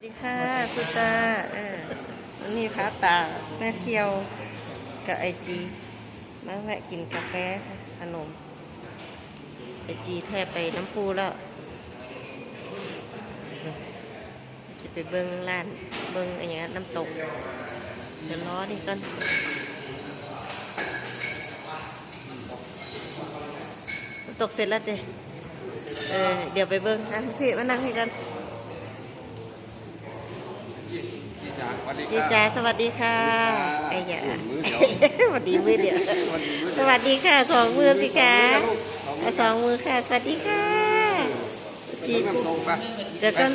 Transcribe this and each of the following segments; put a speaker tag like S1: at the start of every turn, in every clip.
S1: สวัสดีค่ะสุตาเออวันนี้พาตาแม่เที่ยวกับไอจีมาแวะกินกาแฟขนมไอจีแทบไปน้ำปูแล้วจะไปเบิ้งร้านเบิ้งอะไรเงี้ยน้ำตกเดี๋ยวรอดิก่อนน้ำตกเสร็จแล้วเด้เออเดี๋ยวไปเบิ้งนะพี่มานั่งให้กัน
S2: จีจ๋าสวัสดี
S1: ดี
S2: ครับ
S1: จ้าสวัสดีค่ะไอ้ยา
S2: มือเดียว
S1: สวัสดีมือเดียว
S2: สวัสดีมือ
S1: ส
S2: เดียว
S1: วัสดีค่ะสองมือสิคะ
S2: สองมื
S1: เอา
S2: อ
S1: สองมือค่ะ สวัสดีค่ะจี
S2: น้ำตรงปะ
S1: เดี๋ยวก็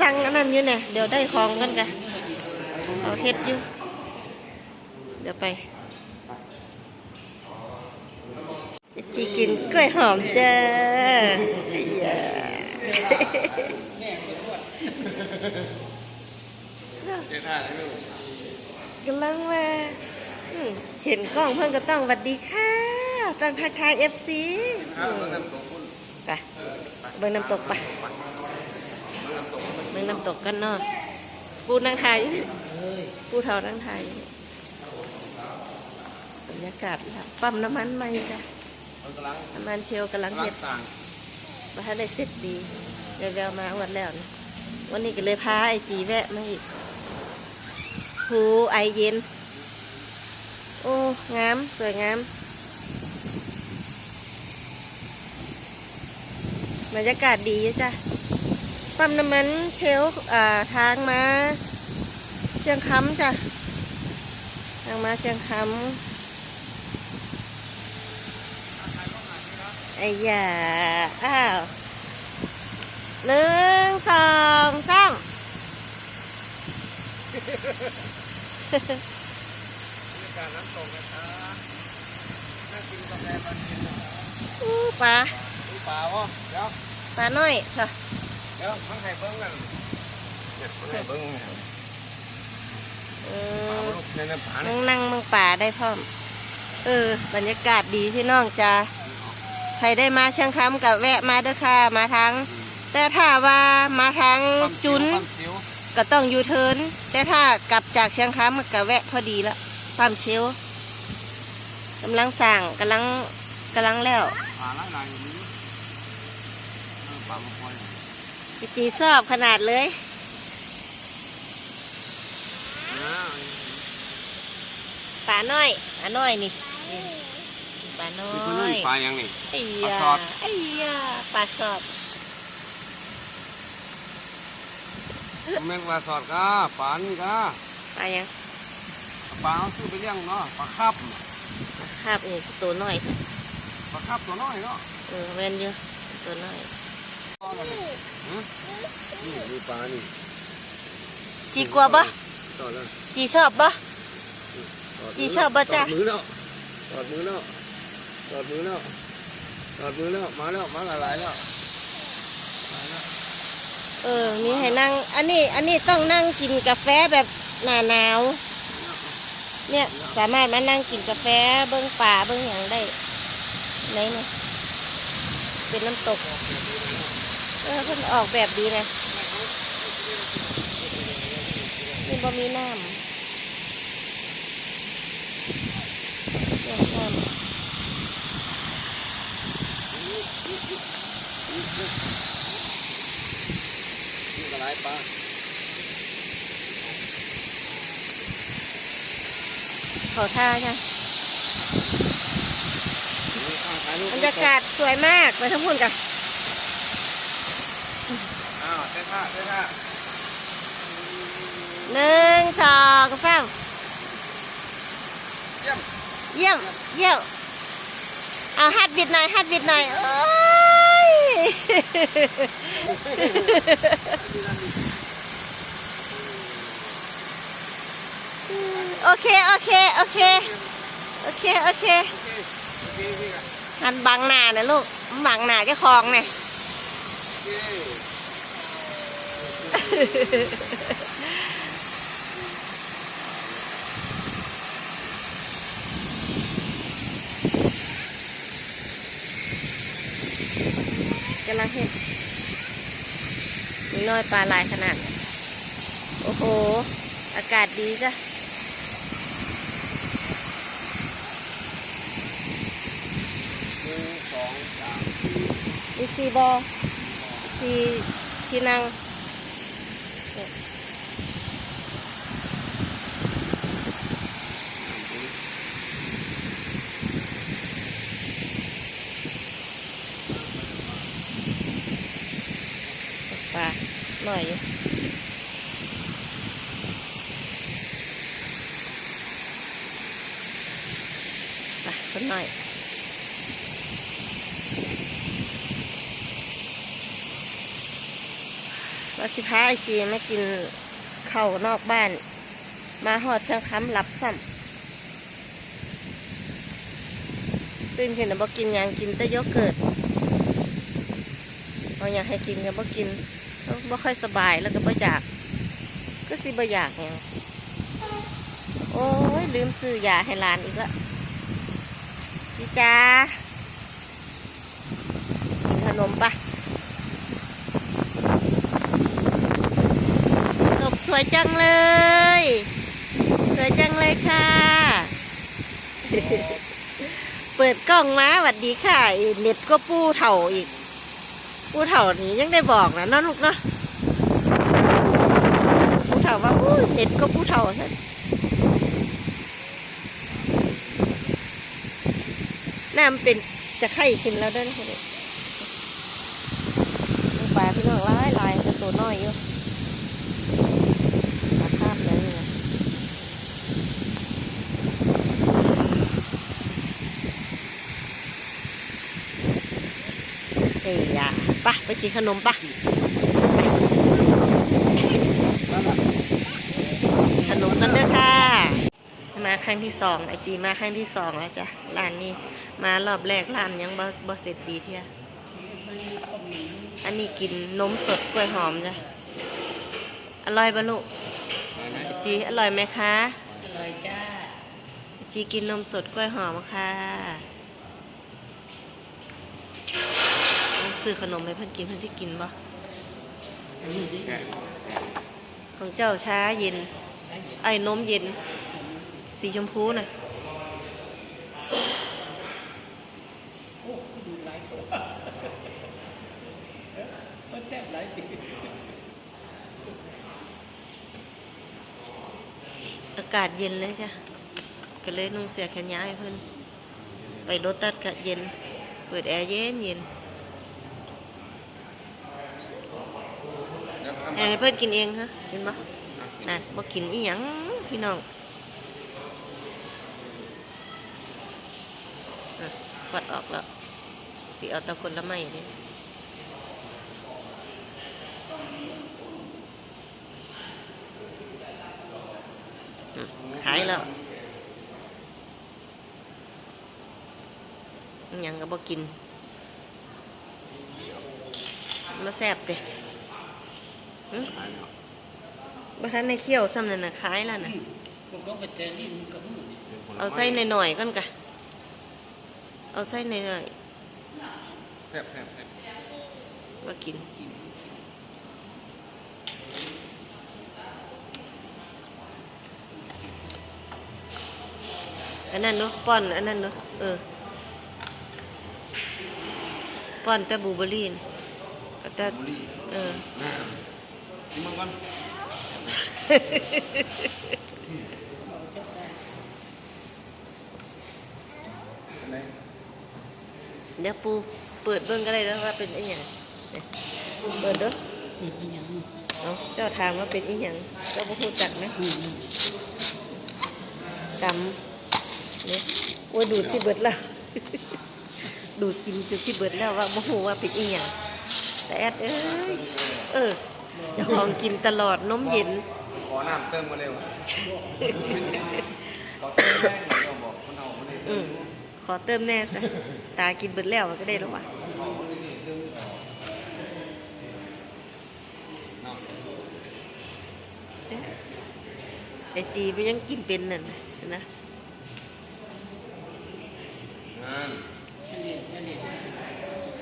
S1: สั่งอันนั้นอยู่เนี่ยเดี๋ยวได้ของกันกันเอาเฮ็ดอยู่ เดี๋ยวไปจีกินกล้วยหอมจ้าไอ้ยา
S2: เจ๊ท่าใช่ไหม
S1: กำลังมาเห็นกล้องเพื่อนก็ต้องหวัดดีค่ะต้องทักทายเอฟซีไปเบิ่งน้ำตกไปเบิ่งน้ำตกกันเนาะปูนั่งทายปูเทานั่งทายอยู่นี่บรรยากาศครับปั๊มน้ำมันใหม่จ้ะ
S2: น้ำ
S1: มันเชลกำลังเฮ็ด
S2: สั่ง
S1: มาให้ได้เสร็จดีแววๆมาอวันแล้วนะวันนี้ก็เลยพาไอจีแวะมาอีก ภูไอเย็น โอ้ งาม สวยงาม บรรยากาศดีจ้ะ ปั๊มน้ำมันเชลอ่า ทางมา เชียงคำจ้ะ ทางมาเชียงคำไอ้ยาอ้าวหนึ่งสองสาม
S2: การน้ำตกนะครับนั่งกินกาแฟตอนเย็น
S1: อู้ปลา
S2: ดูป่าวะเดี๋ยว
S1: ปลาน้อยค่ะ
S2: เดี๋ยวมันไข่เบิ้งกันเนี่ยมันไข่เบิ้ง
S1: เอ
S2: ป่า
S1: อ
S2: ลูกในน้ำผา
S1: นั่
S2: เนี่ย
S1: งนั่งเมืองป่าได้พร้อม เออ บรรยากาศดีพี่น้องจ้าใครได้มาเชียงคำกับแวะมาเด้อค่ะมาทาง แต่ถ้าว่ามาทางจุน
S2: ความสิว
S1: ก็ต้องยูเทิร์นแต่ถ้ากลับจากเชียงคำก็แวะพอดีละความเชลกำลังสั่งกำลังกำลังแล้ว
S2: ป่าละลายอย่างนี้เออป่ามาคอย
S1: พี่จีชอบขนาดเลย
S2: อ่า
S1: ปลาน้อยปลาน้อยนี่นี่ปลาน้อ
S2: นี่คุณนี่
S1: ย
S2: ป่ายังนี่
S1: ไอ้
S2: ปลายาสอด
S1: ไอ้ยาปลาสอด
S2: แมงปลาสอดก็ป่านี่ก็
S1: ปลายัง
S2: ปลาเอาซื้อไปเลี้ยงเนาะปลาคับ
S1: คาบนี่ตัวน้อย
S2: ปลาคับตัวน้อยเนาะ
S1: เออเว้นอยู่ตัวน้อย
S2: ฮะนี่มีปลานี่
S1: จีกลัวปะ
S2: ต่อแล้ว
S1: จีชอบปะ
S2: ต่ด
S1: จีชอบบ่จ๊ะ
S2: ตอดมือแล้วตอดมือแล้วตอดมือแล้วตอดมือแล้วมาแล้วมาหลายๆแล้วหลายแล้ว
S1: เออ มีให้นั่ง อันนี้ อันนี้ต้องนั่งกินกาแฟแบบหนาหนาว เนี่ยสามารถมานั่งกินกาแฟเบิ้องป่าเบิ้องอย่างได้ไหนเนี่ยเป็นน้ำตก เออเพิ่นออกแบบดีนะนี่บ่มีน้ำเรื่องน้ำา
S2: ยปลา
S1: เขาท่าใช่
S2: นี่ข้างขายลูก
S1: บรรยากาศสวยมากไปทั้งพุ่นกัน
S2: อ้าวเต้ท่าเต้ท่า
S1: หนึ่งสองสาม
S2: เยี่ยม
S1: เยี่ยม เยี่ยม เอาฮัดบิดหน่อยฮัดบิดหน่อย โอ้ย โอ เคโอเค โอเค โอเค โอเค
S2: โอเค
S1: หันบังหน้านะลูก บังหน้าเจ้าของเนี่ย
S2: เกำ
S1: ลังเห็นมีน้อยปลาลายขนาด โอ้โห อากาศดีจ้ะ
S2: หนึ่งสองสาม
S1: มีซีบอซีที่นั่งปลาหน่อยอยู่ไปคนหน่อย ว่าสิพาไอจีมากินข้าวนอกบ้าน มาหอดชียงคำหลับซ้ำตื่นขึ้นแต่บ่กินยังกินแต่โยเกิร์ตเอาอยากให้กินก็บ่กินก็บ่ค่อยสบายแล้วก็บ่อยาก ก็สิบ่อยากหยังโอ้ยลืมซื้อยาให้หลานอีกละพี่จ้ากินขนมปะ ศพส วยจังเลย สวยจังเลยค่ะ เปิดกล้องมาหวัดดีค่ะเน็ตก็ปูเถ่าอีก ปูเถ่านี้ยังได้บอกนะเนาะลูกเนาะปูเถ่าว่าอู้เน็ตก็ปูเถ่าซะน้ำเป็นจะไข้ขึ้นแล้วด้อนี่ปลาพี่น้องร้ายลายตัวน้อยอยู่ มาภาพเลยนะเอ้ยอะปะ ไปกินขนมปะขนมกันเด้อค่ะ มาครั้งที่สองไอจีมาครั้งที่สองแล้วจ้ะร้านนี้มารอบแรกร้านยังบ่บ่เสร็จดีเทียอันนี้กินนมสดกล้วยหอมจ้ะอร่อยปะลูกจีอร่อยไหมคะ
S3: อร่อยจ้า
S1: จีกินนมสดกล้วยหอมค่ะ ซื้อขนมให้เพื่อนกินเพื่อนจะกินบ่
S3: อันนี้ดิ
S2: แกะ
S1: ของเจ้าช้าเย็น
S3: ใช้เย็น
S1: ไอ้นมเย็น สีชมพูน่ะ
S3: โอ้คุณดูหลายตัวมันแซ่บหลายติ
S1: อากาศเย็นเลยจ้ะก็เลยนุ่งเสื้อแขนยาวให้เพื่อนไปรถตัดกะเย็น เปิดแอร์เย็นเย็น
S2: แล้วก็
S1: แอร์ให้เพื่อนกินเองฮะกินบ่น่ะบ่กินอีหยังพี่น้องควัดออกแล้วสิเอาตะคนละไม่นี่อืมขายแล้วยังก็บ่กินมาแซ่บเด้ หึบ่ทันในเคี่ยวซ้ำนั่นน่ะขายแล้วน่ะ
S3: มันก็ไปแต่นี่มันก็หูนี่
S1: เอาไส้หน่อยๆก่อนกะเอาไส้หน่อย
S2: แซ่บแซ่บแซ่บ
S1: ๆมากิน
S3: กิน
S1: อันนั้นเนาะป้อนอันนั้นเนาะเออป้อนแต่บลูเบอร์รี่น่ะก็แต่
S2: บุรี
S1: เออ
S2: นะ กินมังก่อน
S3: เราจะได้
S2: อันไหน
S1: เดี๋ยวปูเปิดเบิ่งก็ได้แล้วว่าเป็นอีหยังเนี่ยเปิดเด้อ
S3: อืมอย่างนี้
S1: เอาเจ้าถามว่าเป็นอีหยังเจ้าบ่รู้จักไหม
S3: อืมอืม
S1: กำเนี่ยโอ้ยดูดสิเบิดแล้ว ดูดกินจนสิเบิดแล้วว่าโมโหว่าเป็นอีหยังแต่แอดเอ้ยเออ เจ้าของกินตลอดนมเย็น
S2: ขอน้ำเติมมาเร็วขอเติมแม่งเดี๋ยวบอกคนเอาคนนี้เติ
S1: อื
S2: ม
S1: มขอเติมแน่แต่ตากินเบิดแล้วก็ได้แล้วว่ะ
S2: เอาคนนี้เติมเนาะ
S1: ไอจีมันยังกินเป็นนั่นน่ะนะ
S2: งาน
S3: อันนี้อันนี้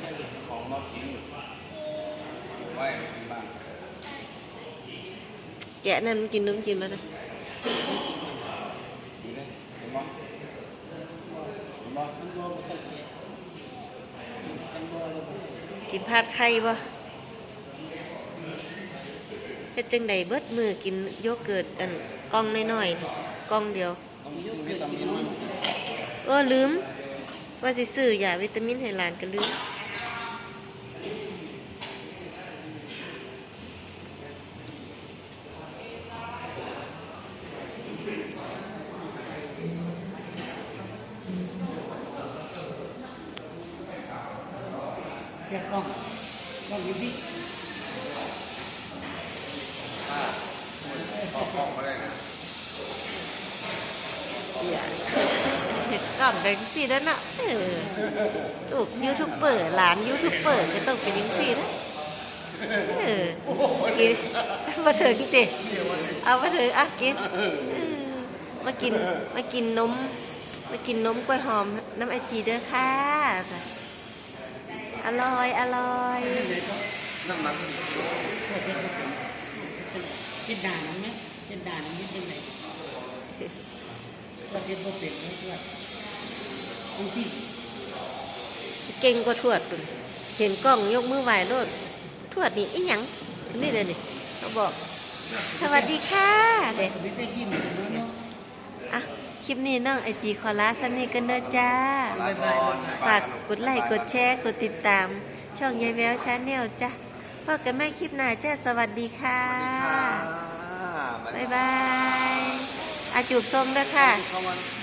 S3: อันนี้
S2: ของเรา กินไว้กินบ้าง
S1: แกะนั่นมันกินนุ่มกินมาเลย
S2: ดีเลยเห็นบ่เห็นบ่
S3: มันบ่บ่ต้องแกะมันบ่เราบ่ต้องแกะ
S1: กินผัดไข่บ่เฮ็ดจังใดเบิดมือกินโยเกิร์ตอันกล่องน้อยๆนี่กล่องเดียว
S2: ต้องซื้อวิตามินมา
S1: เออลืม ว่าสิซื้อยาวิตามินให้หลานก็ลืม
S3: กะกล้องกล้องอยู่ดิ
S2: ออกออกมาได้นะ
S1: อย่าเฮ็ดกล่อมเป็นจังซี่เด้อเนาะเออลูกยูทูบเบอร์หลานยูทูบเบอร์ก็ต้องเป็นจังซี่เด้อเออกินมาถึงติเอามาถึงอะกินเออมากินมากินนมมากินนมกล้วยหอมน้ำไอจีเด้อค่ะ อร่อย อร่อย
S2: น้ำหนัก
S3: กเฮ็ดบ่เป็นด่านั้นไหมเป็นด่านั้นเป็นไดพวกเฮ็ดบ่เป็นเฮ็ดว่าจังซี่
S1: เก่งกว่าทวดปุ่นเห็นกล้องยกมือไหวโลดทวดนี่อีหยังนี่เลยนี่เขาบอก สวัสดีค่ะเด็ก ลิปนี้น้องไอจีขอลาสันนี่กันเด้อจ้า
S3: บ๊ายบาย
S1: ฝากกดไลค์กดแชร์กดติดตาม ช่องยายแววชาแนลจ้ะพบกันใหม่คลิปหน้าจ้าสวัสดีค่ะ บ๊ายบายอาจูบส้มด้วยค่ะ
S2: เข้ามา